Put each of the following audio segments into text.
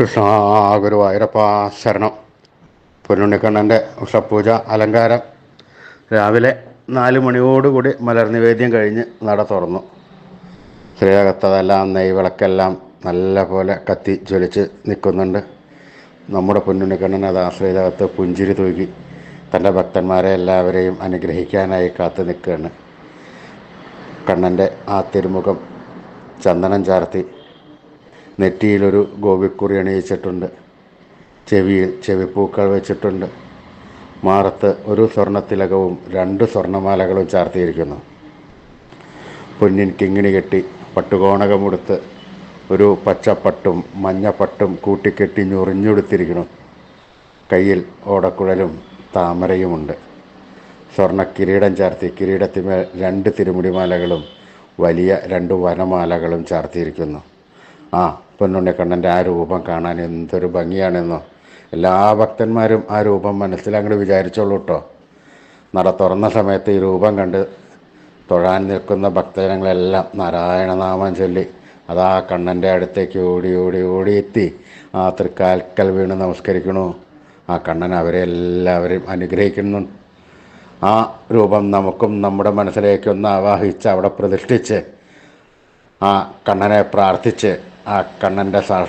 കൃഷ്ണ ഗുരുവായൂരപ്പ ശരണം. പൊന്നുണ്ണിക്കണ്ണന്റെ ഉഷപൂജ അലങ്കാരം. രാവിലെ നാല് മണിയോടുകൂടി മലർനിവേദ്യം കഴിഞ്ഞ് നട തുറന്നു. ശ്രീകത്തതെല്ലാം നെയ്വിളക്കെല്ലാം നല്ല പോലെ കത്തി ജ്വലിച്ച് നിൽക്കുന്നുണ്ട്. നമ്മുടെ പൊന്നുണ്ണിക്കണ്ണൻ അത് ആശ്രയിതകത്ത് പുഞ്ചിരി തൂക്കി തന്റെ ഭക്തന്മാരെ എല്ലാവരെയും അനുഗ്രഹിക്കാനായി കാത്തു നിൽക്കുകയാണ്. കണ്ണന്റെ ആ തിരുമുഖം ചന്ദനം ചാർത്തി നെറ്റിയിലൊരു ഗോപിക്കുറി അണിയിച്ചിട്ടുണ്ട് ചെവിയിൽ ചെവിപ്പൂക്കൾ വെച്ചിട്ടുണ്ട്. മാറത്ത് ഒരു സ്വർണത്തിലകവും രണ്ട് സ്വർണമാലകളും ചാർത്തിയിരിക്കുന്നു. പൊന്നിൻ കിങ്ങിണി കെട്ടി പട്ടുകോണകമുടുത്ത് ഒരു പച്ചപ്പട്ടും മഞ്ഞപ്പട്ടും കൂട്ടിക്കെട്ടി ഞൊറിഞ്ഞുടുത്തിരിക്കുന്നു. കയ്യിൽ ഓടക്കുഴലും താമരയുമുണ്ട്. സ്വർണ കിരീടം ചാർത്തി കിരീടത്തിന്മേൽ രണ്ട് തിരുമുടിമാലകളും വലിയ രണ്ട് വനമാലകളും ചാർത്തിയിരിക്കുന്നു. ആ പൊന്നുണ്ണിക്കണ്ണന്റെ ആ രൂപം കാണാൻ എന്തൊരു ഭംഗിയാണെന്നോ. എല്ലാ ഭക്തന്മാരും ആ രൂപം മനസ്സിലങ്ങോട്ട് വിചാരിച്ചോളൂ കേട്ടോ നട തുറന്ന സമയത്ത് ഈ രൂപം കണ്ട് തൊഴാൻ നിൽക്കുന്ന ഭക്തജനങ്ങളെല്ലാം നാരായണനാമം ചൊല്ലി അതാ കണ്ണന്റെ അടുത്തേക്ക് ഓടി ഓടി ഓടി എത്തി. ആ തൃക്കാൽക്കൽ വീണ് നമസ്കരിക്കണു. ആ കണ്ണൻ അവരെ എല്ലാവരെയും അനുഗ്രഹിക്കുന്നു. ആ രൂപം നമുക്കും നമ്മുടെ മനസ്സിലേക്കൊന്ന് ആവാഹിച്ച് അവിടെ പ്രതിഷ്ഠിച്ച് ആ കണ്ണനെ പ്രാർത്ഥിച്ച് ആ കണ്ണന്റെ സാ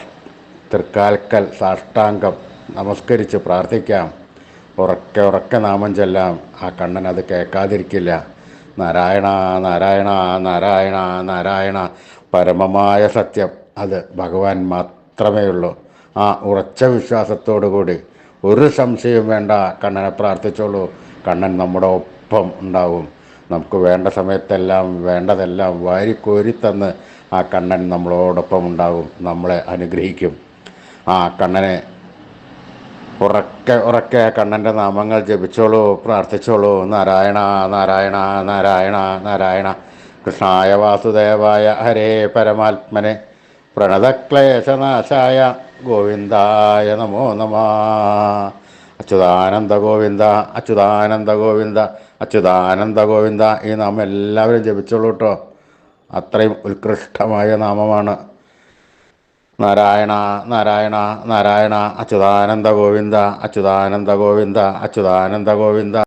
തൃക്കാൽക്കൽ സാഷ്ടാംഗം നമസ്കരിച്ച് പ്രാർത്ഥിക്കാം. ഉറക്കെ ഉറക്കെ നാമം ചെല്ലാം. ആ കണ്ണൻ അത് കേൾക്കാതിരിക്കില്ല. നാരായണ നാരായണ നാരായണ നാരായണ. പരമമായ സത്യം. അത് ഭഗവാൻ മാത്രമേ ഉള്ളൂ. ആ ഉറച്ച വിശ്വാസത്തോടു കൂടി ഒരു സംശയവും വേണ്ട. കണ്ണനെ പ്രാർത്ഥിച്ചോളൂ. കണ്ണൻ നമ്മുടെ ഒപ്പം ഉണ്ടാവും. നമുക്ക് വേണ്ട സമയത്തെല്ലാം വേണ്ടതെല്ലാം വാരിക്കോരി തന്ന് ആ കണ്ണൻ നമ്മളോടൊപ്പം ഉണ്ടാകും നമ്മളെ അനുഗ്രഹിക്കും. ആ കണ്ണനെ ഉറക്കെ ഉറക്കെ കണ്ണന്റെ നാമങ്ങൾ ജപിച്ചോളൂ പ്രാർത്ഥിച്ചോളൂ. നാരായണ നാരായണ നാരായണ നാരായണ. കൃഷ്ണായ വാസുദേവായ ഹരേ പരമാത്മനെ. പ്രണതക്ലേശനാശായ ഗോവിന്ദായ നമോ നമ. അച്യുതാനന്ദ ഗോവിന്ദ അച്യുതാനന്ദ ഗോവിന്ദ അച്യുതാനന്ദ ഗോവിന്ദ ഈ നാമം എല്ലാവരും ജപിച്ചോളൂ കേട്ടോ അത്രയും ഉത്കൃഷ്ടമായ നാമമാണ്. നാരായണ നാരായണ നാരായണ അച്യുതാനന്ദ ഗോവിന്ദ അച്യുതാനന്ദ ഗോവിന്ദ അച്യുതാനന്ദ ഗോവിന്ദ.